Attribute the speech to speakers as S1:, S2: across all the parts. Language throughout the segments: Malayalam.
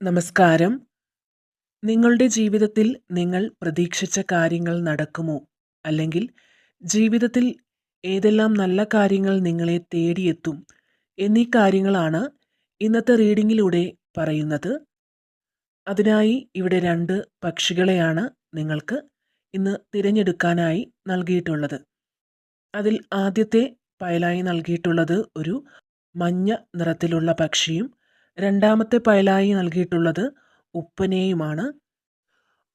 S1: നമസ്കാരം. നിങ്ങളുടെ ജീവിതത്തിൽ നിങ്ങൾ പ്രതീക്ഷിച്ച കാര്യങ്ങൾ നടക്കുമോ? അല്ലെങ്കിൽ ജീവിതത്തിൽ ഏതെല്ലാം നല്ല കാര്യങ്ങൾ നിങ്ങളെ തേടിയെത്തും എന്നീ കാര്യങ്ങളാണ് ഇന്നത്തെ റീഡിങ്ങിലൂടെ പറയുന്നത്. അതിനായി ഇവിടെ രണ്ട് പക്ഷികളെയാണ് നിങ്ങൾക്ക് ഇന്ന് തിരഞ്ഞെടുക്കാനായി നൽകിയിട്ടുള്ളത്. അതിൽ ആദ്യത്തെ പയലായി നൽകിയിട്ടുള്ളത് ഒരു മഞ്ഞ നിറത്തിലുള്ള പക്ഷിയും രണ്ടാമത്തെ പയലായി നൽകിയിട്ടുള്ളത് ഉപ്പനെയുമാണ്.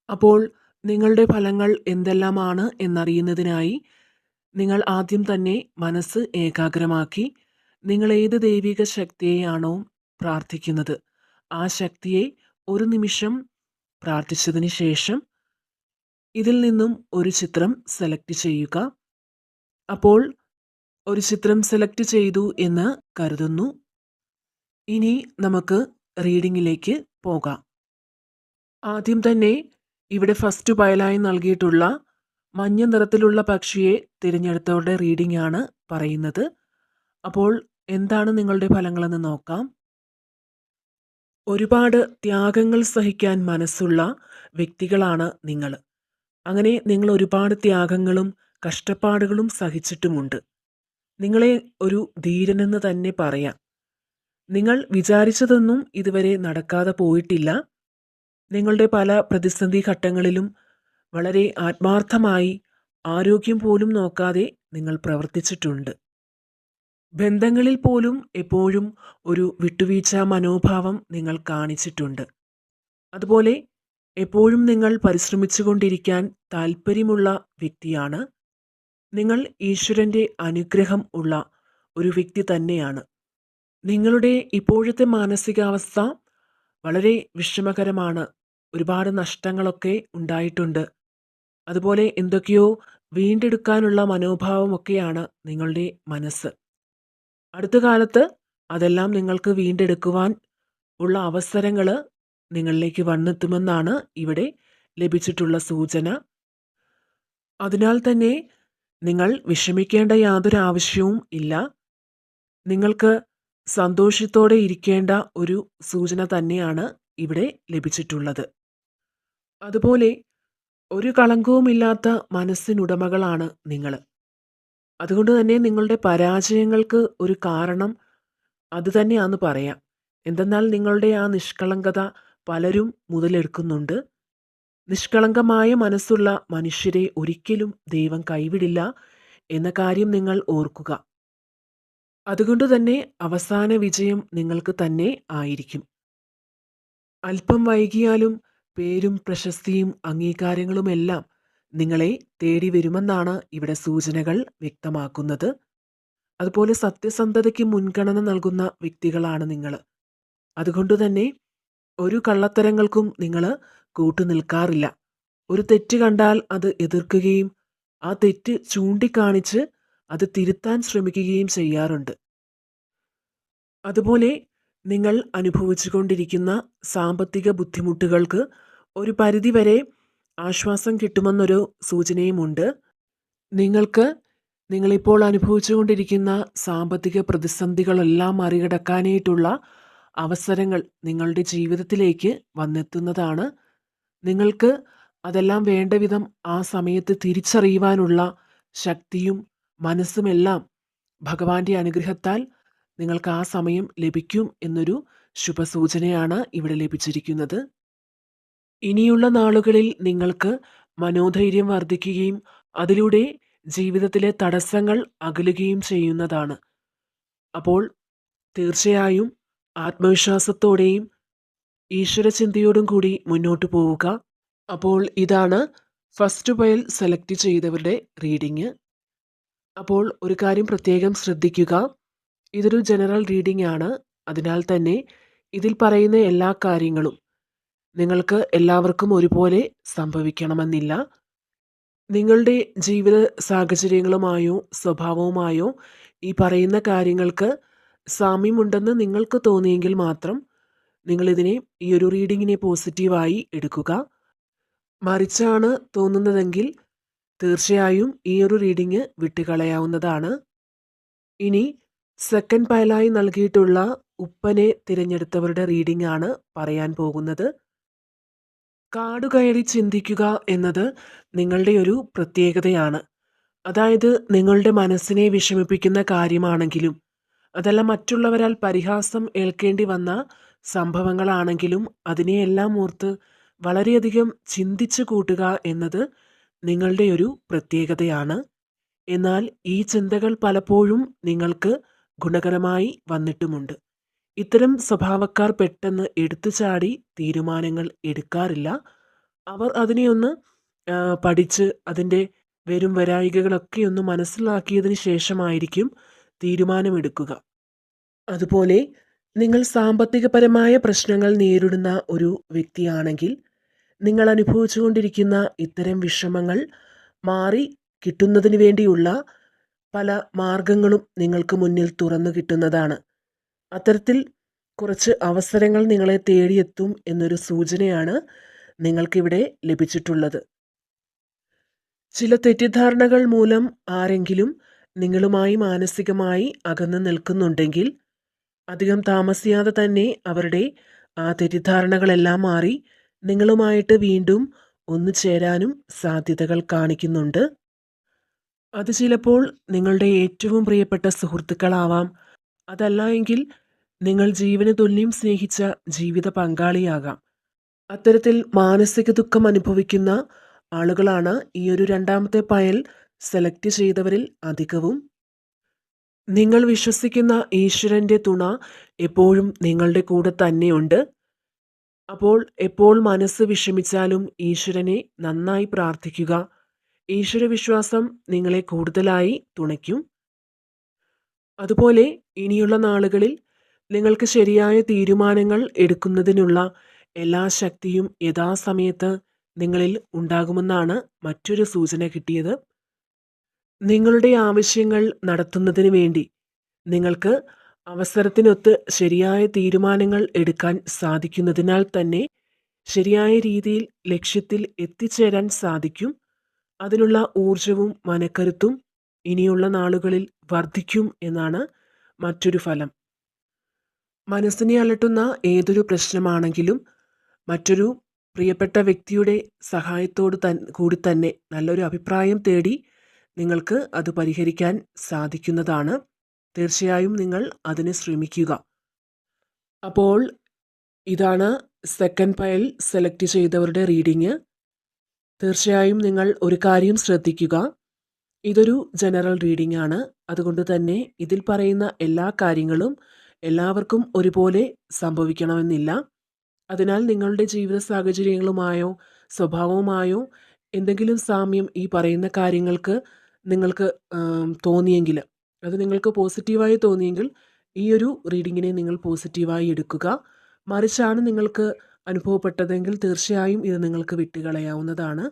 S1: അപ്പോൾ നിങ്ങളുടെ ഫലങ്ങൾ എന്തെല്ലാമാണ് എന്നറിയുന്നതിനായി നിങ്ങൾ ആദ്യം തന്നെ മനസ്സ് ഏകാഗ്രമാക്കി നിങ്ങൾ ഏത് ദൈവിക ശക്തിയെയാണോ പ്രാർത്ഥിക്കുന്നത് ആ ശക്തിയെ ഒരു നിമിഷം പ്രാർത്ഥിച്ചതിന് ശേഷം ഇതിൽ നിന്നും ഒരു ചിത്രം സെലക്ട് ചെയ്യുക. അപ്പോൾ ഒരു ചിത്രം സെലക്ട് ചെയ്തു എന്ന് കരുതുന്നു. ഇനി നമുക്ക് റീഡിങ്ങിലേക്ക് പോകാം. ആദ്യം തന്നെ ഇവിടെ ഫസ്റ്റ് പയലായി നൽകിയിട്ടുള്ള മഞ്ഞ നിറത്തിലുള്ള പക്ഷിയെ തിരഞ്ഞെടുത്തവരുടെ റീഡിംഗ് ആണ് പറയുന്നത്. അപ്പോൾ എന്താണ് നിങ്ങളുടെ ഫലങ്ങളെന്ന് നോക്കാം. ഒരുപാട് ത്യാഗങ്ങൾ സഹിക്കാൻ മനസ്സുള്ള വ്യക്തികളാണ് നിങ്ങൾ. അങ്ങനെ നിങ്ങൾ ഒരുപാട് ത്യാഗങ്ങളും കഷ്ടപ്പാടുകളും സഹിച്ചിട്ടുമുണ്ട്. നിങ്ങളെ ഒരു ധീരനെന്ന് തന്നെ പറയാം. നിങ്ങൾ വിചാരിച്ചതൊന്നും ഇതുവരെ നടക്കാതെ പോയിട്ടില്ല. നിങ്ങളുടെ പല പ്രതിസന്ധി ഘട്ടങ്ങളിലും വളരെ ആത്മാർത്ഥമായി ആരോഗ്യം പോലും നോക്കാതെ നിങ്ങൾ പ്രവർത്തിച്ചിട്ടുണ്ട്. ബന്ധങ്ങളിൽ പോലും എപ്പോഴും ഒരു വിട്ടുവീഴ്ച മനോഭാവം നിങ്ങൾ കാണിച്ചിട്ടുണ്ട്. അതുപോലെ എപ്പോഴും നിങ്ങൾ പരിശ്രമിച്ചുകൊണ്ടിരിക്കാൻ താല്പര്യമുള്ള വ്യക്തിയാണ്. നിങ്ങൾ ഈശ്വരന്റെ അനുഗ്രഹം ഉള്ള ഒരു വ്യക്തി തന്നെയാണ്. നിങ്ങളുടെ ഇപ്പോഴത്തെ മാനസികാവസ്ഥ വളരെ വിഷമകരമാണ്. ഒരുപാട് നഷ്ടങ്ങളൊക്കെ ഉണ്ടായിട്ടുണ്ട്. അതുപോലെ എന്തൊക്കെയോ വീണ്ടെടുക്കാനുള്ള മനോഭാവമൊക്കെയാണ് നിങ്ങളുടെ മനസ്സ്. അടുത്ത കാലത്ത് അതെല്ലാം നിങ്ങൾക്ക് വീണ്ടെടുക്കുവാൻ ഉള്ള അവസരങ്ങൾ നിങ്ങളിലേക്ക് വന്നെത്തുമെന്നാണ് ഇവിടെ ലഭിച്ചിട്ടുള്ള സൂചന. അതിനാൽ തന്നെ നിങ്ങൾ വിഷമിക്കേണ്ട യാതൊരു ആവശ്യവും ഇല്ല. നിങ്ങൾക്ക് സന്തോഷത്തോടെ ഇരിക്കേണ്ട ഒരു സൂചന തന്നെയാണ് ഇവിടെ ലഭിച്ചിട്ടുള്ളത്. അതുപോലെ ഒരു കളങ്കവുമില്ലാത്ത മനസ്സിനുടമകളാണ് നിങ്ങൾ അതുകൊണ്ട് തന്നെ നിങ്ങളുടെ പരാജയങ്ങൾക്ക് ഒരു കാരണം അതുതന്നെയാണെന്ന് പറയാം. എന്തെന്നാൽ നിങ്ങളുടെ ആ നിഷ്കളങ്കത പലരും മുതലെടുക്കുന്നുണ്ട്. നിഷ്കളങ്കമായ മനസ്സുള്ള മനുഷ്യരെ ഒരിക്കലും ദൈവം കൈവിടില്ല എന്ന കാര്യം നിങ്ങൾ ഓർക്കുക. അതുകൊണ്ട് തന്നെ അവസാന വിജയം നിങ്ങൾക്ക് തന്നെ ആയിരിക്കും. അല്പം വൈകിയാലും പേരും പ്രശസ്തിയും അംഗീകാരങ്ങളുമെല്ലാം നിങ്ങളെ തേടി വരുമെന്നാണ് ഇവിടെ സൂചനകൾ വ്യക്തമാക്കുന്നത്. അതുപോലെ സത്യസന്ധതയ്ക്ക് മുൻഗണന നൽകുന്ന വ്യക്തികളാണ് നിങ്ങൾ അതുകൊണ്ട് തന്നെ ഒരു കള്ളത്തരങ്ങൾക്കും നിങ്ങൾ കൂട്ടുനിൽക്കാറില്ല ഒരു തെറ്റ് കണ്ടാൽ അത് എതിർക്കുകയും ആ തെറ്റ് ചൂണ്ടിക്കാണിച്ച് അത് തിരുത്താൻ ശ്രമിക്കുകയും ചെയ്യാറുണ്ട്. അതുപോലെ നിങ്ങൾ അനുഭവിച്ചുകൊണ്ടിരിക്കുന്ന സാമ്പത്തിക ബുദ്ധിമുട്ടുകൾക്ക് ഒരു പരിധിവരെ ആശ്വാസം കിട്ടുമെന്നൊരു സൂചനയുമുണ്ട്. നിങ്ങൾക്ക് നിങ്ങളിപ്പോൾ അനുഭവിച്ചുകൊണ്ടിരിക്കുന്ന സാമ്പത്തിക പ്രതിസന്ധികളെല്ലാം മറികടക്കാനായിട്ടുള്ള അവസരങ്ങൾ നിങ്ങളുടെ ജീവിതത്തിലേക്ക് വന്നെത്തുന്നതാണ്. നിങ്ങൾക്ക് അതെല്ലാം വേണ്ട വിധം ആ സമയത്ത് തിരിച്ചറിയുവാനുള്ള ശക്തിയും മനസ്സുമെല്ലാം ഭഗവാന്റെ അനുഗ്രഹത്താൽ നിങ്ങൾക്ക് ആ സമയം ലഭിക്കും എന്നൊരു ശുഭസൂചനയാണ് ഇവിടെ ലഭിച്ചിരിക്കുന്നത്. ഇനിയുള്ള നാളുകളിൽ നിങ്ങൾക്ക് മനോധൈര്യം വർദ്ധിക്കുകയും അതിലൂടെ ജീവിതത്തിലെ തടസ്സങ്ങൾ അകലുകയും ചെയ്യുന്നതാണ്. അപ്പോൾ തീർച്ചയായും ആത്മവിശ്വാസത്തോടെയും ഈശ്വരചിന്തയോടും കൂടി മുന്നോട്ട് പോവുക. അപ്പോൾ ഇതാണ് ഫസ്റ്റ് പയൽ സെലക്ട് ചെയ്തവരുടെ റീഡിങ്. അപ്പോൾ ഒരു കാര്യം പ്രത്യേകം ശ്രദ്ധിക്കുക. ഇതൊരു ജനറൽ റീഡിംഗ് ആണ്. അതിനാൽ തന്നെ ഇതിൽ പറയുന്ന എല്ലാ കാര്യങ്ങളും നിങ്ങൾക്ക് എല്ലാവർക്കും ഒരുപോലെ സംഭവിക്കണമെന്നില്ല. നിങ്ങളുടെ ജീവിത സാഹചര്യങ്ങളുമായോ സ്വഭാവവുമായോ ഈ പറയുന്ന കാര്യങ്ങൾക്ക് സാമ്യമുണ്ടെന്ന് നിങ്ങൾക്ക് തോന്നിയെങ്കിൽ മാത്രം നിങ്ങളിതിനെ ഈ ഒരു റീഡിങ്ങിനെ പോസിറ്റീവായി എടുക്കുക. മറിച്ചാണ് തോന്നുന്നതെങ്കിൽ തീർച്ചയായും ഈ ഒരു റീഡിങ് വിട്ടുകളയാവുന്നതാണ്. ഇനി സെക്കൻഡ് പയലായി നൽകിയിട്ടുള്ള ഉപ്പനെ തിരഞ്ഞെടുത്തവരുടെ റീഡിംഗ് ആണ് പറയാൻ പോകുന്നത്. കാട് കയറി ചിന്തിക്കുക എന്നത് നിങ്ങളുടെ ഒരു പ്രത്യേകതയാണ്. അതായത് നിങ്ങളുടെ മനസ്സിനെ വിഷമിപ്പിക്കുന്ന കാര്യമാണെങ്കിലും അതല്ല മറ്റുള്ളവരാൽ പരിഹാസം ഏൽക്കേണ്ടി വന്ന സംഭവങ്ങളാണെങ്കിലും അതിനെയെല്ലാം ഓർത്ത് വളരെയധികം ചിന്തിച്ചു കൂട്ടുക എന്നത് നിങ്ങളുടെ ഒരു പ്രത്യേകതയാണ്. എന്നാൽ ഈ ചിന്തകൾ പലപ്പോഴും നിങ്ങൾക്ക് ഗുണകരമായി വന്നിട്ടുമുണ്ട്. ഇത്തരം സ്വഭാവക്കാർ പെട്ടെന്ന് എടുത്തു ചാടി തീരുമാനങ്ങൾ എടുക്കാറില്ല. അവർ അതിനെ ഒന്ന് പഠിച്ച് അതിന്റെ വരും വരായികകളൊക്കെ ഒന്ന് മനസ്സിലാക്കിയതിന് ശേഷമായിരിക്കും തീരുമാനമെടുക്കുക. അതുപോലെ നിങ്ങൾ സാമ്പത്തികപരമായ പ്രശ്നങ്ങൾ നേരിടുന്ന ഒരു വ്യക്തിയാണെങ്കിൽ നിങ്ങൾ അനുഭവിച്ചുകൊണ്ടിരിക്കുന്ന ഇത്തരം വിഷമങ്ങൾ മാറി കിട്ടുന്നതിന് വേണ്ടിയുള്ള പല മാർഗങ്ങളും നിങ്ങൾക്ക് മുന്നിൽ തുറന്നു കിട്ടുന്നതാണ്. അത്തരത്തിൽ കുറച്ച് അവസരങ്ങൾ നിങ്ങളെ തേടിയെത്തും എന്നൊരു സൂചനയാണ് നിങ്ങൾക്കിവിടെ ലഭിച്ചിട്ടുള്ളത്. ചില തെറ്റിദ്ധാരണകൾ മൂലം ആരെങ്കിലും നിങ്ങളുമായി മാനസികമായി അകന്നു നിൽക്കുന്നുണ്ടെങ്കിൽ അധികം താമസിയാതെ തന്നെ അവരുടെ ആ തെറ്റിദ്ധാരണകളെല്ലാം മാറി നിങ്ങളുമായിട്ട് വീണ്ടും ഒന്നു ചേരാനും സാധ്യതകൾ കാണിക്കുന്നുണ്ട്. അത് ചിലപ്പോൾ നിങ്ങളുടെ ഏറ്റവും പ്രിയപ്പെട്ട സുഹൃത്തുക്കളാവാം. അതല്ല എങ്കിൽ നിങ്ങൾ ജീവന് തുല്യം സ്നേഹിച്ച ജീവിത പങ്കാളിയാകാം. അത്തരത്തിൽ മാനസിക ദുഃഖം അനുഭവിക്കുന്ന ആളുകളാണ് ഈ ഒരു രണ്ടാമത്തെ പയൽ സെലക്ട് ചെയ്തവരിൽ അധികവും. നിങ്ങൾ വിശ്വസിക്കുന്ന ഈശ്വരന്റെ തുണ എപ്പോഴും നിങ്ങളുടെ കൂടെ തന്നെയുണ്ട്. അപ്പോൾ എപ്പോൾ മനസ്സ് വിഷമിച്ചാലും ഈശ്വരനെ നന്നായി പ്രാർത്ഥിക്കുക. ഈശ്വരവിശ്വാസം നിങ്ങളെ കൂടുതലായി തുണയ്ക്കും. അതുപോലെ ഇനിയുള്ള നാളുകളിൽ നിങ്ങൾക്ക് ശരിയായ തീരുമാനങ്ങൾ എടുക്കുന്നതിനുള്ള എല്ലാ ശക്തിയും യഥാസമയത്ത് നിങ്ങളിൽ ഉണ്ടാകുമെന്നാണ് മറ്റൊരു സൂചന കിട്ടിയത്. നിങ്ങളുടെ ആവശ്യങ്ങൾ നടത്തുന്നതിന് വേണ്ടി നിങ്ങൾക്ക് അവസരത്തിനൊത്ത് ശരിയായ തീരുമാനങ്ങൾ എടുക്കാൻ സാധിക്കുന്നതിനാൽ തന്നെ ശരിയായ രീതിയിൽ ലക്ഷ്യത്തിൽ എത്തിച്ചേരാൻ സാധിക്കും. അതിനുള്ള ഊർജവും മനക്കരുത്തും ഇനിയുള്ള നാളുകളിൽ വർദ്ധിക്കും എന്നാണ് മറ്റൊരു ഫലം. മനസ്സിനെ അലട്ടുന്ന ഏതൊരു പ്രശ്നമാണെങ്കിലും മറ്റൊരു പ്രിയപ്പെട്ട വ്യക്തിയുടെ സഹായത്തോട് തൻ കൂടി തന്നെ നല്ലൊരു അഭിപ്രായം തേടി നിങ്ങൾക്ക് അത് പരിഹരിക്കാൻ സാധിക്കുന്നതാണ്. തീർച്ചയായും നിങ്ങൾ അതിനെ ശ്രമിക്കുക. അപ്പോൾ ഇതാണ് സെക്കൻഡ് ഫയൽ സെലക്ട് ചെയ്തവരുടെ റീഡിങ് തീർച്ചയായും നിങ്ങൾ ഒരു കാര്യം ശ്രദ്ധിക്കുക. ഇതൊരു ജനറൽ റീഡിംഗ് ആണ്. അതുകൊണ്ട് തന്നെ ഇതിൽ പറയുന്ന എല്ലാ കാര്യങ്ങളും എല്ലാവർക്കും ഒരുപോലെ സംഭവിക്കണമെന്നില്ല. അതിനാൽ നിങ്ങളുടെ ജീവിത സാഹചര്യങ്ങളുമായോ സ്വഭാവവുമായോ എന്തെങ്കിലും സാമ്യം ഈ പറയുന്ന കാര്യങ്ങൾക്ക് നിങ്ങൾക്ക് തോന്നിയെങ്കിൽ അത് നിങ്ങൾക്ക് പോസിറ്റീവായി തോന്നിയെങ്കിൽ ഈ ഒരു റീഡിങ്ങിനെ നിങ്ങൾ പോസിറ്റീവായി എടുക്കുക. മറിച്ചാണ് നിങ്ങൾക്ക് അനുഭവപ്പെട്ടതെങ്കിൽ തീർച്ചയായും ഇത് നിങ്ങൾക്ക് വിട്ടുകളയാവുന്നതാണ്.